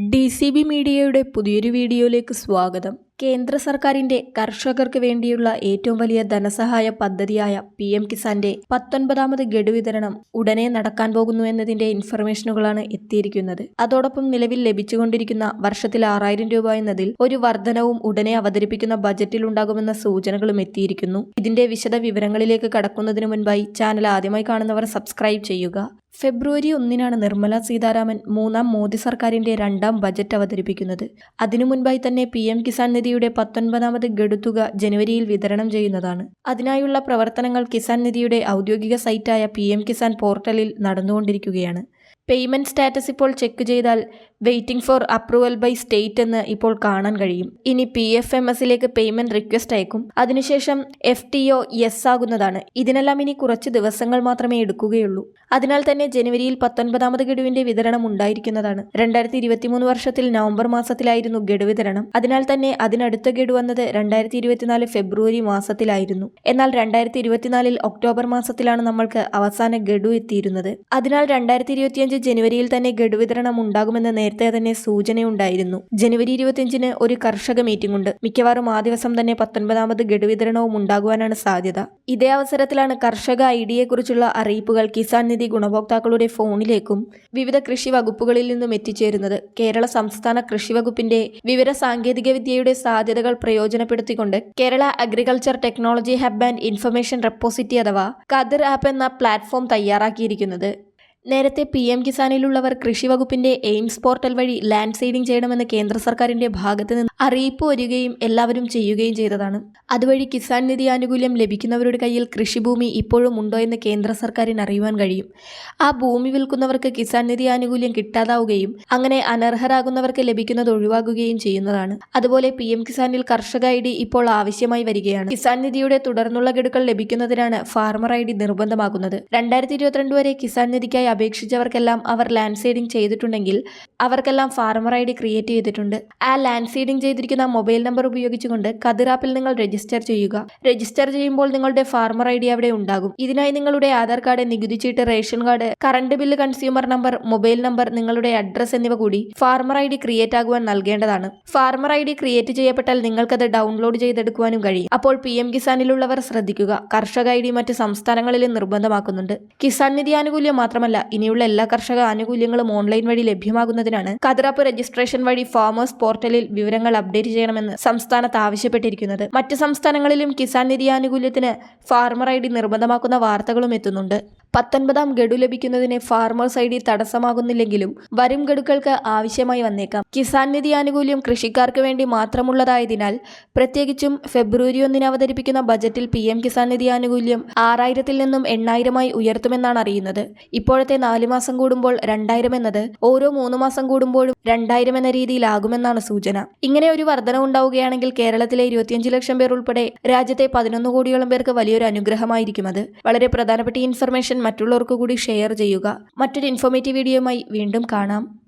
D C B മീഡിയയുടെ പുതിയൊരു വീഡിയോയിലേക്ക് സ്വാഗതം. കേന്ദ്ര സർക്കാരിന്റെ കർഷകർക്ക് വേണ്ടിയുള്ള ഏറ്റവും വലിയ ധനസഹായ പദ്ധതിയായ പി എം കിസാന്റെ പത്തൊൻപതാമത് ഗഡു വിതരണം ഉടനെ നടക്കാൻ പോകുന്നു എന്നതിന്റെ ഇൻഫർമേഷനുകളാണ് എത്തിയിരിക്കുന്നത്. അതോടൊപ്പം നിലവിൽ ലഭിച്ചുകൊണ്ടിരിക്കുന്ന വർഷത്തിൽ ആറായിരം രൂപ എന്നതിൽ ഒരു വർധനവും ഉടനെ അവതരിപ്പിക്കുന്ന ബജറ്റിൽ ഉണ്ടാകുമെന്ന സൂചനകളും എത്തിയിരിക്കുന്നു. ഇതിന്റെ വിശദ വിവരങ്ങളിലേക്ക് കടക്കുന്നതിന് മുൻപായി ചാനൽ ആദ്യമായി കാണുന്നവർ സബ്സ്ക്രൈബ് ചെയ്യുക. ഫെബ്രുവരി ഒന്നിനാണ് നിർമ്മല സീതാരാമൻ മൂന്നാം മോദി സർക്കാരിന്റെ രണ്ടാം ബജറ്റ് അവതരിപ്പിക്കുന്നത്. അതിനു മുൻപായി തന്നെ പി എം കിസാൻ നിധിയുടെ പത്തൊൻപതാമത് ഗഡുത്തുക ജനുവരിയിൽ വിതരണം ചെയ്യുന്നതാണ്. അതിനായുള്ള പ്രവർത്തനങ്ങൾ കിസാൻ നിധിയുടെ ഔദ്യോഗിക സൈറ്റായ പി കിസാൻ പോർട്ടലിൽ നടന്നുകൊണ്ടിരിക്കുകയാണ്. പേയ്മെന്റ് സ്റ്റാറ്റസ് ഇപ്പോൾ ചെക്ക് ചെയ്താൽ waiting for approval by state എന്ന് ഇപ്പോൾ കാണാൻ കഴിയും. ഇനി പി എഫ് എം എസിലേക്ക് പേയ്മെന്റ് റിക്വസ്റ്റ് അയക്കും. അതിനുശേഷം എഫ് ടി ഒ യെസ് ആകുന്നതാണ്. ഇതിനെല്ലാം ഇനി കുറച്ച് ദിവസങ്ങൾ മാത്രമേ എടുക്കുകയുള്ളൂ. അതിനാൽ തന്നെ ജനുവരിയിൽ പത്തൊൻപതാമത് ഗഡുവിന്റെ വിതരണം ഉണ്ടായിരിക്കുന്നതാണ്. രണ്ടായിരത്തി ഇരുപത്തിമൂന്ന് വർഷത്തിൽ നവംബർ മാസത്തിലായിരുന്നു ഗഡു വിതരണം. അതിനാൽ തന്നെ അതിനടുത്ത ഗഡു വന്നത് രണ്ടായിരത്തി ഇരുപത്തിനാല് ഫെബ്രുവരി മാസത്തിലായിരുന്നു. എന്നാൽ രണ്ടായിരത്തി ഇരുപത്തിനാലിൽ ഒക്ടോബർ മാസത്തിലാണ് നമ്മൾക്ക് അവസാന ഗഡു എത്തിയിരുന്നത്. അതിനാൽ രണ്ടായിരത്തി ഇരുപത്തിയഞ്ച് ജനുവരിയിൽ തന്നെ ഗഡു വിതരണം ഉണ്ടാകുമെന്ന് നേരത്തെ തന്നെ സൂചനയുണ്ടായിരുന്നു. ജനുവരി ഇരുപത്തിയഞ്ചിന് ഒരു കർഷക മീറ്റിംഗ് ഉണ്ട്. മിക്കവാറും ആ ദിവസം തന്നെ പത്തൊൻപതാമത് ഗഡു വിതരണവും ഉണ്ടാകുവാനാണ് സാധ്യത. ഇതേ അവസരത്തിലാണ് കർഷക ഐ ഡിയെക്കുറിച്ചുള്ള അറിയിപ്പുകൾ കിസാൻ നിധി ഗുണഭോക്താക്കളുടെ ഫോണിലേക്കും വിവിധ കൃഷി വകുപ്പുകളിൽ നിന്നും എത്തിച്ചേരുന്നത്. കേരള സംസ്ഥാന കൃഷി വകുപ്പിന്റെ വിവര സാങ്കേതിക വിദ്യയുടെ സാധ്യതകൾ പ്രയോജനപ്പെടുത്തിക്കൊണ്ട് Kerala agriculture technology hub and information repository അഥവാ കദർ ആപ്പ് എന്ന പ്ലാറ്റ്ഫോം തയ്യാറാക്കിയിരിക്കുന്നത്. നേരത്തെ പി എം കിസാനിലുള്ളവർ കൃഷി വകുപ്പിന്റെ എയിംസ് പോർട്ടൽ വഴി ലാൻഡ് സീഡിംഗ് ചെയ്യണമെന്ന് കേന്ദ്ര സർക്കാരിന്റെ ഭാഗത്ത് നിന്ന് അറിയിപ്പ് വരികയും എല്ലാവരും ചെയ്യുകയും ചെയ്തതാണ്. അതുവഴി കിസാൻ നിധി ആനുകൂല്യം ലഭിക്കുന്നവരുടെ കയ്യിൽ കൃഷിഭൂമി ഇപ്പോഴും ഉണ്ടോ എന്ന് കേന്ദ്ര സർക്കാരിന് അറിയുവാൻ കഴിയും. ആ ഭൂമി വിൽക്കുന്നവർക്ക് കിസാൻ നിധി ആനുകൂല്യം കിട്ടാതാവുകയും അങ്ങനെ അനർഹരാകുന്നവർക്ക് ലഭിക്കുന്നത് ഒഴിവാക്കുകയും ചെയ്യുന്നതാണ്. അതുപോലെ പി എം കിസാനിൽ കർഷക ഐ ഡി ഇപ്പോൾ ആവശ്യമായി വരികയാണ്. കിസാൻ നിധിയുടെ തുടർന്നുള്ള ഗഡുക്കൾ ലഭിക്കുന്നതിനാണ് ഫാർമർ ഐ ഡി നിർബന്ധമാക്കുന്നത് രണ്ടായിരത്തി ഇരുപത്തിരണ്ട് വരെ കിസാൻ നിധിക്കായി അപേക്ഷിച്ചവർക്കെല്ലാം അവർ ലാൻഡ് സീഡിംഗ് ചെയ്തിട്ടുണ്ടെങ്കിൽ അവർക്കെല്ലാം ഫാർമർ ഐ ഡി ക്രിയേറ്റ് ചെയ്തിട്ടുണ്ട്. ആ ലാൻഡ് സീഡിംഗ് ചെയ്തിരിക്കുന്ന മൊബൈൽ നമ്പർ ഉപയോഗിച്ചുകൊണ്ട് കതിർ ആപ്പിൽ നിങ്ങൾ രജിസ്റ്റർ ചെയ്യുക. രജിസ്റ്റർ ചെയ്യുമ്പോൾ നിങ്ങളുടെ ഫാർമർ ഐ ഡി അവിടെ ഉണ്ടാകും. ഇതിനായി നിങ്ങളുടെ ആധാർ കാർഡ് നികുതി ചീട്ട് ration card current bill consumer number mobile number നിങ്ങളുടെ അഡ്രസ് എന്നിവ കൂടി ഫാർമർ ഐ ഡി ക്രിയേറ്റ് ആകുവാൻ നൽകേണ്ടതാണ്. ഫാർമർ ഐ ഡി ക്രിയേറ്റ് ചെയ്യപ്പെട്ടാൽ നിങ്ങൾക്കത് ഡൗൺലോഡ് ചെയ്തെടുക്കുവാനും കഴിയും. അപ്പോൾ പി എം കിസാനിലുള്ളവർ ശ്രദ്ധിക്കുക. കർഷക ഐ ഡി മറ്റ് സംസ്ഥാനങ്ങളിലും നിർബന്ധമാക്കുന്നുണ്ട്. കിസാൻ നിധി ആനുകൂല്യം മാത്രമല്ല ഇനിയുള്ള എല്ലാ കർഷക ആനുകൂല്യങ്ങളും ഓൺലൈൻ വഴി ലഭ്യമാകുന്നതിനാണ് കതിറാപ്പ് രജിസ്ട്രേഷൻ വഴി ഫാമേഴ്സ് പോർട്ടലിൽ വിവരങ്ങൾ അപ്ഡേറ്റ് ചെയ്യണമെന്ന് സംസ്ഥാനത്ത് ആവശ്യപ്പെട്ടിരിക്കുന്നത്. മറ്റ് സംസ്ഥാനങ്ങളിലും കിസാൻ നിധി ആനുകൂല്യത്തിന് ഫാർമർ ഐ ഡി നിർബന്ധമാക്കുന്ന വാർത്തകളും എത്തുന്നുണ്ട്. പത്തൊൻപതാം ഗഡു ലഭിക്കുന്നതിന് ഫാർമേഴ്സ് ഐ ഡി തടസ്സമാകുന്നില്ലെങ്കിലും വരും ഗഡുക്കൾക്ക് ആവശ്യമായി വന്നേക്കാം. കിസാൻ നിധി ആനുകൂല്യം കൃഷിക്കാർക്ക് വേണ്ടി മാത്രമുള്ളതായതിനാൽ പ്രത്യേകിച്ചും ഫെബ്രുവരി ഒന്നിന് അവതരിപ്പിക്കുന്ന ബജറ്റിൽ പി എം കിസാൻ നിധി ആനുകൂല്യം ആറായിരത്തിൽ നിന്നും എണ്ണായിരമായി ഉയർത്തുമെന്നാണ് അറിയുന്നത്. ഇപ്പോഴത്തെ നാലു മാസം കൂടുമ്പോൾ രണ്ടായിരം എന്നത് ഓരോ മൂന്ന് മാസം കൂടുമ്പോഴും രണ്ടായിരം എന്ന രീതിയിലാകുമെന്നാണ് സൂചന. ഇങ്ങനെ ഒരു വർധന ഉണ്ടാവുകയാണെങ്കിൽ കേരളത്തിലെ ഇരുപത്തിയഞ്ച് ലക്ഷം പേർ ഉൾപ്പെടെ രാജ്യത്തെ പതിനൊന്ന് കോടിയോളം പേർക്ക് വലിയൊരു അനുഗ്രഹമായിരിക്കും അത്. വളരെ പ്രധാനപ്പെട്ട ഇൻഫർമേഷൻ മറ്റുള്ളവർക്ക് കൂടി ഷെയർ ചെയ്യുക. മറ്റൊരു ഇൻഫോർമേറ്റീവ് വീഡിയോയുമായി വീണ്ടും കാണാം.